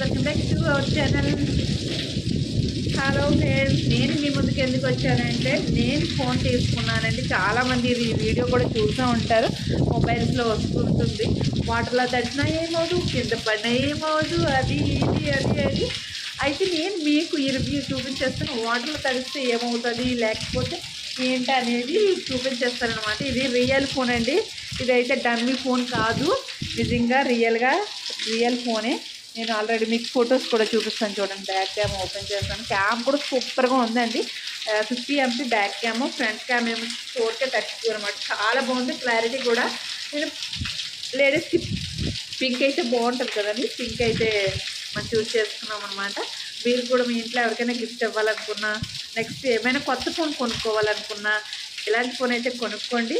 Welcome back to our channel hello friends నేను మీ ముందుకు ఎందుకు వచ్చానంటే నేను ఫోన్ తీసుకున్నానండి. చాలామంది ఈ వీడియో కూడా చూస్తూ ఉంటారు. మొబైల్స్లో వస్తుంటుంది. వాటర్లో తడిచినా ఏమవుదు కింద పడినా ఏమవుదు అది ఇది అది అది. అయితే నేను మీకు ఈ రివ్యూ చూపించేస్తాను. వాటర్లో తడిస్తే ఏమవుతుంది? లేకపోతే ఏంటి అనేది చూపించేస్తాను ఇది రియల్ ఫోన్ అండి. ఇదైతే డమ్మీ ఫోన్ కాదు. నిజంగా రియల్గా రియల్ ఫోనే నేను ఆల్రెడీ మీకు ఫొటోస్ కూడా చూపిస్తాను చూడండి. బ్యాక్ క్యామ్ ఓపెన్ చేస్తాను. క్యామ్ కూడా సూపర్గా ఉందండి. Fifty MP back cam front cam ఏమో ఫోర్కే థర్టీ అనమాట చాలా బాగుంది. క్లారిటీ కూడా నేను లేడీస్కి పింక్ అయితే బాగుంటుంది కదండి. పింక్ అయితే మనం చూస్ చేసుకున్నాం అనమాట మీరు కూడా మీ ఇంట్లో ఎవరికైనా గిఫ్ట్ ఇవ్వాలనుకున్నా నెక్స్ట్ ఏమైనా కొత్త ఫోన్ కొనుక్కోవాలనుకున్నా ఇలాంటి ఫోన్ అయితే కొనుక్కోండి.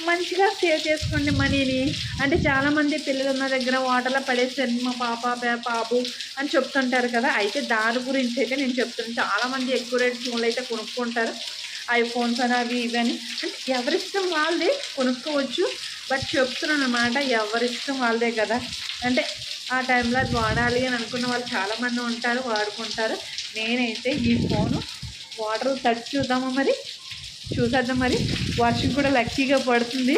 మంచిగా సేవ్ చేసుకోండి మనీని. అంటే చాలామంది పిల్లలు ఉన్న దగ్గర వాటర్లో పడేసాను మా పాప పే- బాబు అని చెప్తుంటారు కదా. అయితే దాని గురించి అయితే నేను చెప్తున్నాను చాలామంది ఎక్కువ రేట్ ఫోన్లు అయితే కొనుక్కుంటారు. ఐఫోన్స్ అని అవి ఇవి అని. అంటే ఎవరిష్టం వాళ్ళదే కొనుక్కోవచ్చు. బట్ చెప్తున్నాను అనమాట ఎవరిష్టం వాళ్ళదే కదా. అంటే ఆ టైంలో అది వాడాలి అని అనుకున్న వాళ్ళు చాలామంది ఉంటారు వాడుకుంటారు. నేనైతే ఈ ఫోను వాటర్ తడిచి చూద్దామా మరి? చూసేద్దాం మరి. వర్షం కూడా లక్కీగా పడుతుంది.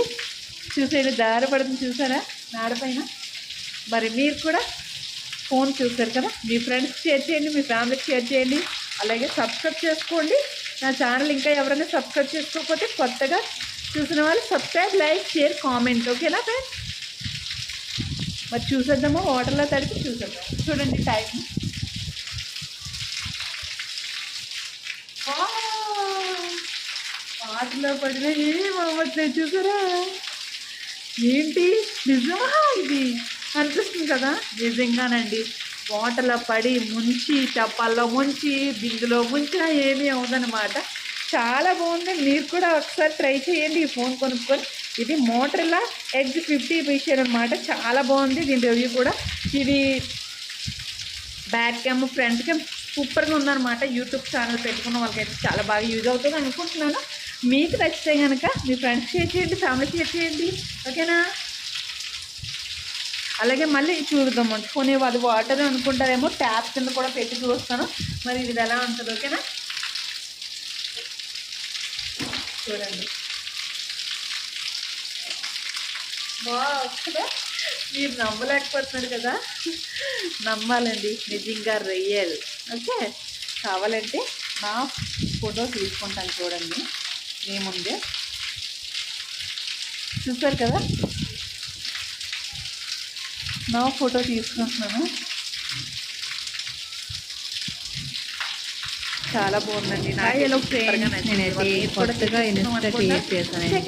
చూసేది దారి పడుతుంది చూసారా? నాడపైన మరి మీరు కూడా ఫోన్ చూసారు కదా? మీ ఫ్రెండ్స్కి షేర్ చేయండి మీ ఫ్యామిలీకి షేర్ చేయండి. అలాగే సబ్స్క్రైబ్ చేసుకోండి. నా ఛానల్ ఇంకా ఎవరైనా సబ్స్క్రైబ్ చేసుకోకపోతే కొత్తగా చూసిన వాళ్ళు సబ్స్క్రైబ్ లైక్ షేర్ కామెంట్ ఓకేనా ఫ్రెండ్స్ మరి చూసేద్దామా? వాటర్లో తడిపి చూసేద్దాం. చూడండి టైం వాటిలో పడిన ఏమవ్వట్లేదు చూసారా? ఏంటి? నిజమా ఇది? అనిపిస్తుంది కదా? నిజంగానండి. వాటర్లో పడి ముంచి చప్పాల్లో ముంచి బిందులో ముంచినా ఏమీ అవ్వదనమాట చాలా బాగుంది. మీరు కూడా ఒకసారి ట్రై చేయండి ఈ ఫోన్ కొనుక్కొని. ఇది మోటర్లా? ఎగ్జ్ ఫిఫ్టీ పీసారు అనమాట చాలా బాగుంది దీని రివ్యూ కూడా. ఇది బ్యాక్ క్యామ్ ఫ్రంట్ క్యామ్ సూపర్గా ఉందన్నమాట. యూట్యూబ్ ఛానల్ పెట్టుకున్న వాళ్ళకైతే చాలా బాగా యూజ్ అవుతుంది అనుకుంటున్నాను. మీకు నచ్చితే కనుక మీ ఫ్రెండ్స్ షేర్ చేయండి ఫ్యామిలీ షేర్ చేయండి ఓకేనా? అలాగే మళ్ళీ చూద్దాం పోనీ అది వాటర్ అనుకుంటారేమో ట్యాప్ కింద కూడా పెట్టి చూస్తాను. మరి ఇది ఎలా ఉంటుంది ఓకేనా? చూడండి. బాగా మీరు నమ్మలేకపోతున్నారు కదా? నమ్మాలండి. నిజంగా రొయ్యల్ ఓకే? కావాలంటే నా ఫోటో తీసుకుంటాను చూడండి. మీ ముందే చూసారు కదా? నా ఫోటో తీసుకుంటున్నాను. చాలా బాగుందండి. నేనైతే కొత్తగా ఇన్స్టా క్రియేట్ చేశానండి.